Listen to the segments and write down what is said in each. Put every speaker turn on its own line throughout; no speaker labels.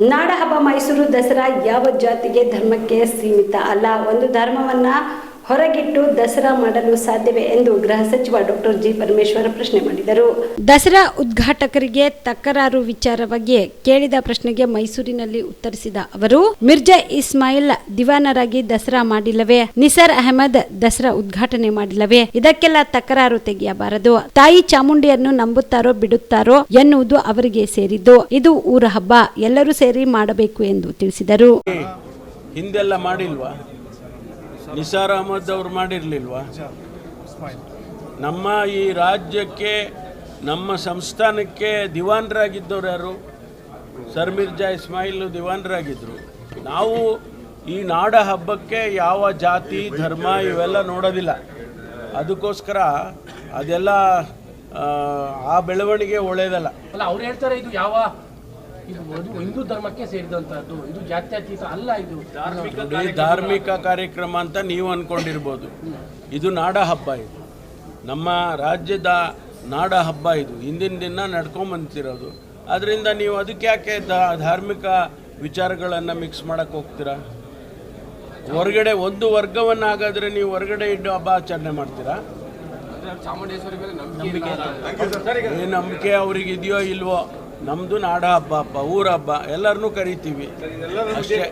ನಾಡಹಬ್ಬ ಮೈಸೂರು ದಸರಾ ಯಾವ ಜಾತಿಗೆ ಧರ್ಮಕ್ಕೆ ಸೀಮಿತ ಅಲ್ಲ? ಒಂದು ಧರ್ಮವನ್ನ ಹೊರಗಿಟ್ಟು ದಸರಾ ಮಾಡಲು ಸಾಧ್ಯವೇ ಎಂದು ಗೃಹ ಸಚಿವ ಡಾಕ್ಟರ್ ಜಿ ಪರಮೇಶ್ವರ ಪ್ರಶ್ನೆ ಮಾಡಿದರು. ದಸರಾ ಉದ್ಘಾಟಕರಿಗೆ ತಕರಾರು ವಿಚಾರವಾಗಿ ಕೇಳಿದ ಪ್ರಶ್ನೆಗೆ ಮೈಸೂರಿನಲ್ಲಿ ಉತ್ತರಿಸಿದ ಅವರು ಮಿರ್ಜಾ ಇಸ್ಮಾಯಿಲ್ ದಿವಾನರಾಗಿ ದಸರಾ ಮಾಡಿಲ್ಲವೇ? ನಿಸಾರ್ ಅಹಮದ್ ದಸರಾ ಉದ್ಘಾಟನೆ ಮಾಡಿಲ್ಲವೇ? ಇದಕ್ಕೆಲ್ಲ ತಕರಾರು ತೆಗೆಯಬಾರದು. ತಾಯಿ ಚಾಮುಂಡಿಯನ್ನು ನಂಬುತ್ತಾರೋ ಬಿಡುತ್ತಾರೋ ಎನ್ನುವುದು ಅವರಿಗೆ ಸೇರಿದ್ದು ಇದು ಊರ ಹಬ್ಬ ಎಲ್ಲರೂ ಸೇರಿ ಮಾಡಬೇಕು ಎಂದು ತಿಳಿಸಿದರು.
ಹಿಂದೆಲ್ಲ ಮಾಡಿಲ್ವಾ? ನಿಸಾರ್ ಅಹಮದ್ ಅವ್ರು ಮಾಡಿರಲಿಲ್ವಾ? ನಮ್ಮ ಈ ರಾಜ್ಯಕ್ಕೆ ನಮ್ಮ ಸಂಸ್ಥಾನಕ್ಕೆ ದಿವಾನರಾಗಿದ್ದವ್ರು ಯಾರು? ಸರ್ ಮಿರ್ಜಾ ಇಸ್ಮಾಯಿಲ್ ದಿವಾನರಾಗಿದ್ದರು ನಾವು ಈ ನಾಡ ಹಬ್ಬಕ್ಕೆ ಯಾವ ಜಾತಿ ಧರ್ಮ ಇವೆಲ್ಲ ನೋಡೋದಿಲ್ಲ. ಅದಕ್ಕೋಸ್ಕರ ಅದೆಲ್ಲ ಆ, ಬೆಳವಣಿಗೆ ಒಳ್ಳೆಯದಲ್ಲ
ಅಲ್ಲ ಅವ್ರು ಹೇಳ್ತಾರೆ ಇದು ಯಾವ ಇದು ಹಿಂದೂ ಧರ್ಮಕ್ಕೆ ಸೇರಿದಂತಹದ್ದು. ಇದು ಜಾತ್ಯತೀತ ಅಲ್ಲ ಇದು.
ಧಾರ್ಮಿಕ ಕಾರ್ಯಕ್ರಮ. ಅಂತ ನೀವು ಅನ್ಕೊಂಡಿರ್ಬೋದು. ಇದು ನಾಡ ಹಬ್ಬ ಇದು. ನಮ್ಮ ರಾಜ್ಯದ ನಾಡ ಹಬ್ಬ ಇದು. ಹಿಂದಿನ ದಿನ ನಡ್ಕೊಂಬಂತಿರೋದು. ಅದರಿಂದ ನೀವು ಅದಕ್ಕೆ ಯಾಕೆ ಧಾರ್ಮಿಕ ವಿಚಾರಗಳನ್ನು ಮಿಕ್ಸ್ ಮಾಡಕ್ಕೆ ಹೋಗ್ತೀರಾ? ಹೊರಗಡೆ ಒಂದು ವರ್ಗವನ್ನು ಹಾಗಾದ್ರೆ ನೀವು ಹೊರಗಡೆ ಇಟ್ಟು ಹಬ್ಬ ಆಚರಣೆ ಮಾಡ್ತೀರಾ?
ನಂಬಿಕೆ
ಏನ್ ನಂಬಿಕೆ ಅವ್ರಿಗೆ ಇದೆಯೋ ಇಲ್ವೋ? ನಮ್ದು ನಾಡ ಹಬ್ಬ ಹಬ್ಬ ಊರ ಹಬ್ಬ ಎಲ್ಲರನ್ನೂ ಕರಿತೀವಿ. ಅಷ್ಟೇ?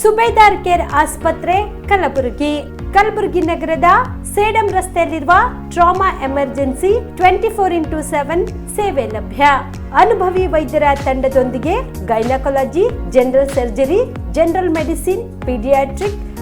ಸುಬೇದಾರ್ ಕೇರ್ ಆಸ್ಪತ್ರೆ ಕಲಬುರಗಿ. ಕಲಬುರಗಿ ನಗರದ ಸೇಡಂ ರಸ್ತೆಯಲ್ಲಿರುವ trauma emergency twenty four into seven ಸೇವೆ ಲಭ್ಯ. ಅನುಭವಿ ವೈದ್ಯರ ತಂಡದೊಂದಿಗೆ gynaecology general surgery general medicine paediatric